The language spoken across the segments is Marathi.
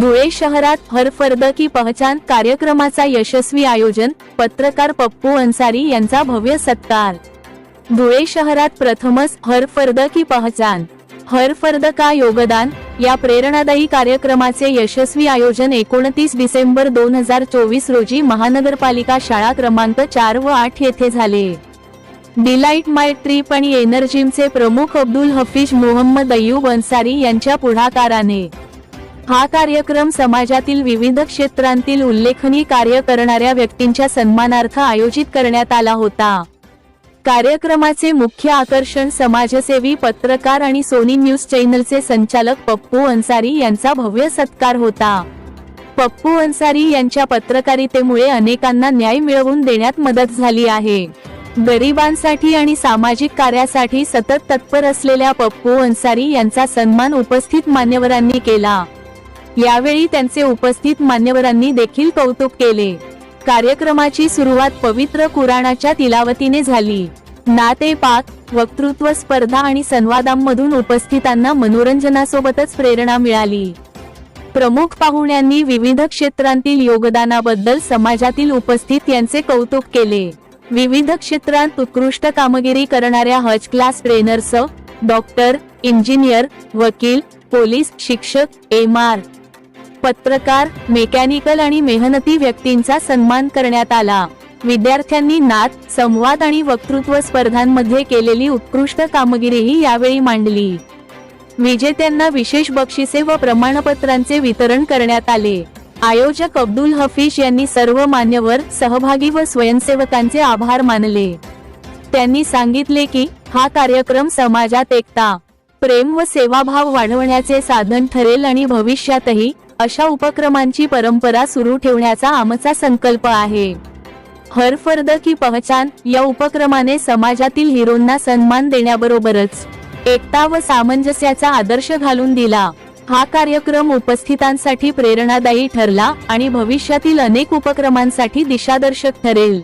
धुळे शहरात हरफर्द की पहचान कार्यक्रमाचा यशस्वी आयोजन पत्रकार पप्पू अन्सारी यांचा भव्य सत्कार. धुळे शहरात प्रथमच हरफर्द की पहचान हरफर्द का योगदान या प्रेरणादायी कार्यक्रमाचे यशस्वी आयोजन एकोणतीस डिसेंबर दोन हजार चोवीस रोजी महानगरपालिका शाळा क्रमांक चार व आठ येथे झाले. डिलाइट माय ट्रिप आणि एनर्जिमचे प्रमुख अब्दुल हफीज मोहम्मद अय्यूब अन्सारी यांच्या पुढाकाराने. हा कार्यक्रम समाजातील विविध क्षेत्रांतील उल्लेखनीय कार्य करणाऱ्या व्यक्तींच्या सन्मानार्थ आयोजित करण्यात आला होता. कार्यक्रमाचे मुख्य आकर्षण समाजसेवी पत्रकार आणि सोनी न्यूज चॅनलचे संचालक पप्पू अन्सारी यांचा भव्य सत्कार होता. पप्पू अन्सारी यांच्या पत्रकारितेमुळे अनेकांना न्याय मिळवून देण्यात मदत झाली आहे. गरिबांसाठी आणि सामाजिक कार्यासाठी सतत तत्पर असलेल्या पप्पू अन्सारी यांचा सन्मान उपस्थित मान्यवरांनी केला. यावेळी त्यांचे उपस्थित मान्यवरांनी देखील कौतुक केले. कार्यक्रमाची सुरुवात पवित्र कुराणाच्या तिलावतीने झाली. नाते पाक वक्तृत्व स्पर्धा आणि संवादांमधून उपस्थितांना मनोरंजनासोबतच प्रेरणा मिळाली. प्रमुख पाहुण्यांनी विविध क्षेत्रांतील योगदानाबद्दल समाजातील उपस्थित यांचे कौतुक केले. विविध क्षेत्रात उत्कृष्ट कामगिरी करणाऱ्या हज क्लास ट्रेनर्स डॉक्टर इंजिनियर वकील पोलीस शिक्षक एम आर पत्रकार मेकॅनिकल आणि मेहनती व्यक्तींचा सन्मान करण्यात आला. विद्यार्थ्यांनी नात संवाद आणि वक्तृत्व स्पर्धांमध्ये केलेली उत्कृष्ट कामगिरीही यावेळी मांडली. विजेत्यांना विशेष बक्षिसे व प्रमाणपत्रांचे वितरण करण्यात आले. आयोजक अब्दुल हफीज यांनी सर्व मान्यवर सहभागी व स्वयंसेवकांचे आभार मानले. त्यांनी सांगितले की हा कार्यक्रम समाजात एकता प्रेम व सेवाभाव वाढवण्याचे साधन ठरेल आणि भविष्यातही अशा उपक्रमांची परंपरा सुरू ठेवण्याचा आमचा संकल्प आहे. हर फर्द की पहचान या उपक्रमाने समाजातील हिरोंना सन्मान देण्याबरोबरच एकता व सामंजस्याचा आदर्श घालून दिला. हा कार्यक्रम उपस्थितांसाठी प्रेरणादायी ठरला आणि भविष्यातील अनेक उपक्रमांसाठी दिशादर्शक ठरेल.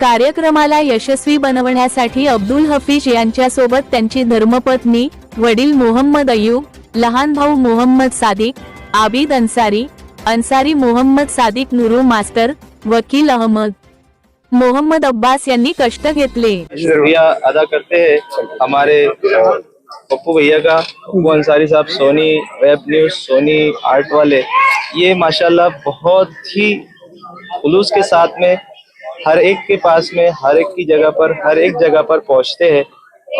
कार्यक्रमाला यशस्वी बनवण्यासाठी अब्दुल हफीज यांच्यासोबत त्यांची धर्मपत्नी वडील मोहम्मद अय्यूब लहान भाऊ मोहम्मद सादिक आबिद अन्सारी अन्सारी मोहम्मद सादिक नुरू मास्टर वकील अहमद. मोहम्मद अब्बास यांनी कष्ट घेतले. शुक्रिया अदा करते हैं हमारे पप्पू भैया का, Pappu Ansari Sahab, Soni web news, Soni art वाले। ये माशाल्लाह बहुत ही खुलूस के साथ में हर एक के पास में, हर एक की जगह पर, हर एक जगह पर पहुँचते हैं।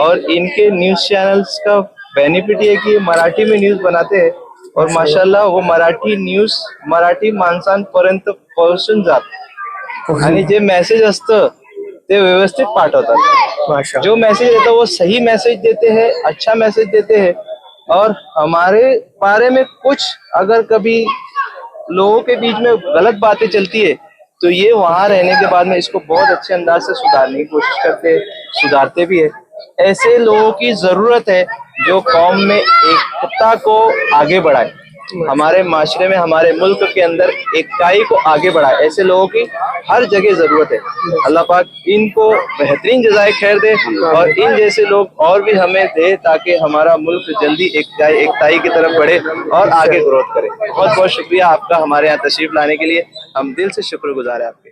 और इनके न्यूज़ चैनल्स का बेनिफिट ये कि मराठी में न्यूज़ बनाते हैं। और माशाल्लाह वो मराठी न्यूज़ मराठी माणसांपर्यंत पोहोचून जात. आणि जे मेसेज असतं ते व्यवस्थित पाठवतात. माशा जो मैसेज देता है वो सही मैसेज देते हैं अच्छा मैसेज देते हैं. और हमारे बारे में कुछ अगर कभी लोगों के बीच में गलत बातें चलती है तो ये वहाँ रहने के बाद में इसको बहुत अच्छे अंदाज से सुधारने की कोशिश करते सुधारते भी है. ऐसे लोगों की ज़रूरत है जो कौम में एकता को आगे बढ़ाए, हमारे माशरे में, हमारे मुल्क के अंदर इकाई को आगे बढ़ाए, ऐसे लोगों की हर जगह ज़रूरत है। अल्लाह पाक इनको बेहतरीन जजाय खैर दे और इन जैसे लोग और भी हमें दे ताकि हमारा मुल्क जल्दी एक एकताई की तरफ़ बढ़े और आगे ग्रोथ करे। बहुत बहुत शुक्रिया आपका हमारे यहाँ तशरीफ़ लाने के लिए। हम दिल से शुक्रगुजार है आपके।